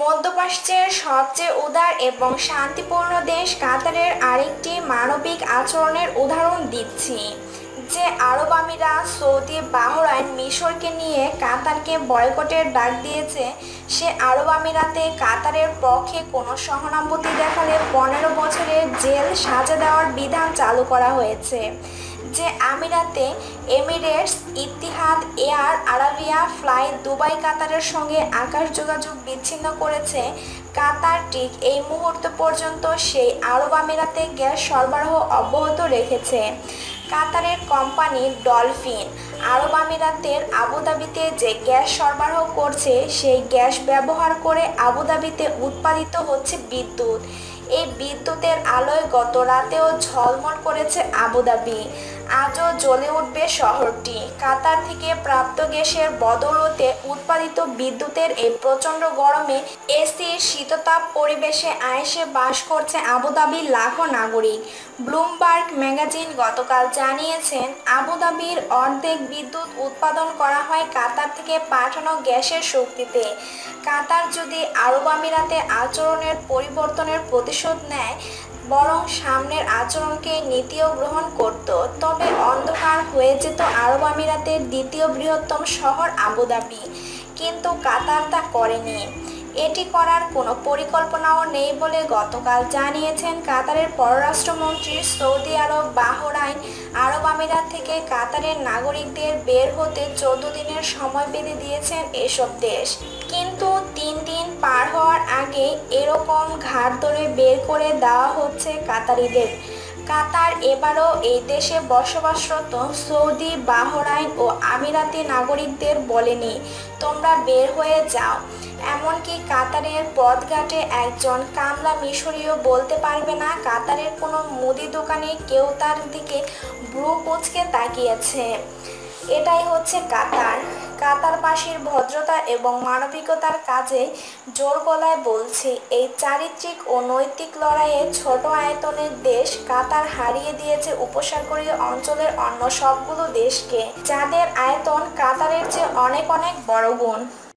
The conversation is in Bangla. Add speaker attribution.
Speaker 1: মধ্যপ্রাচ্যের সবচেয়ে উদার এবং শান্তিপূর্ণ দেশ কাতারের আরেকটি মানবিক আচরণের উদাহরণ দিচ্ছি, যে আরব আমিরাত সৌদি বাহরাইন মিশরকে নিয়ে কাতারকে বয়কটের ডাক দিয়েছে। সে আরব আমিরাতে কাতারের পক্ষে কোনো সহানুভূতি দেখালে পনেরো বছরের জেল সাজা দেওয়ার বিধান চালু করা হয়েছে। যে আমিরাতে Emirates Etihad Air Arabia fly Dubai, কাতারের সঙ্গে আকাশ যোগাযোগ বিচ্ছিন্ন করেছে। কাতার ঠিক এই মুহূর্ত পর্যন্ত সেই আরব আমিরাতে গ্যাস সরবরাহ অব্যাহত রেখেছে। কাতারের কোম্পানি ডলফিন আরব আমিরাতের আবুধাবিতে যে গ্যাস সরবরাহ করছে, সেই গ্যাস ব্যবহার করে আবুধাবিতে উৎপাদিত হচ্ছে বিদ্যুৎ। এই বিদ্যুতের আলোয় গত রাতেও ঝলমল করেছে আবুধাবি আজও জ্বলে উঠবে শহরটি। কাতার থেকে প্রাপ্ত গ্যাসের বদলতে উৎপাদিত বিদ্যুতের এই প্রচণ্ড গরমে এসির শীততাপ পরিবেশে আয়েসে বাস করছে আবুধাবির লাখো নাগরিক। ব্লুমবার্গ ম্যাগাজিন গতকাল জানিয়েছেন আবুধাবির অর্ধেক বিদ্যুৎ উৎপাদন করা হয় কাতার থেকে পাঠানো গ্যাসের শক্তিতে। কাতার যদি আরব আমিরাতে আচরণের পরিবর্তনের প্রতিশোধ নেয়, বরং সামনের আচরণকে নীতিও গ্রহণ করত। তবে অন্ধকার হয়ে যেত আরব আমিরাতের দ্বিতীয় বৃহত্তম শহর আবুধাবি। কিন্তু কাতার তা করেনি। এটি করার কোনো পরিকল্পনাও নেই বলে গতকাল জানিয়েছেন কাতারের পররাষ্ট্রমন্ত্রী সৌদি আরব বাহরাইন। আরব আমিরাত থেকে কাতারের নাগরিকদের বের হতে চোদ্দ দিনের সময় বেঁধে দিয়েছেন এসব দেশ। কিন্তু তিন দিন এরকম ঘাট ধরে বের করে দেওয়া হচ্ছে কাতারিদের। কাতার এবারও এই দেশে বসবাসরত সৌদি, বাহরাইন ও আমিরাতি নাগরিকদের বলেনি, তোমরা বের হয়ে যাও। এমনকি কাতারের পথঘাটে একজন কামলা মিশরীয় বলতে পারবে না, কাতারের কোনো মুদি দোকানে কেউ তার দিকে ব্রু কুচকে তাকিয়েছে। এটাই হচ্ছে কাতার। কাতারবাসীর ভদ্রতা এবং মানবিকতার কাজে জোর গলায় বলছি, এই চারিত্রিক ও নৈতিক লড়াইয়ে ছোট আয়তনের দেশ কাতার হারিয়ে দিয়েছে উপসাগরীয় অঞ্চলের অন্য সবগুলো দেশকে, যাদের আয়তন কাতারের চেয়ে অনেক অনেক বড় গুণ।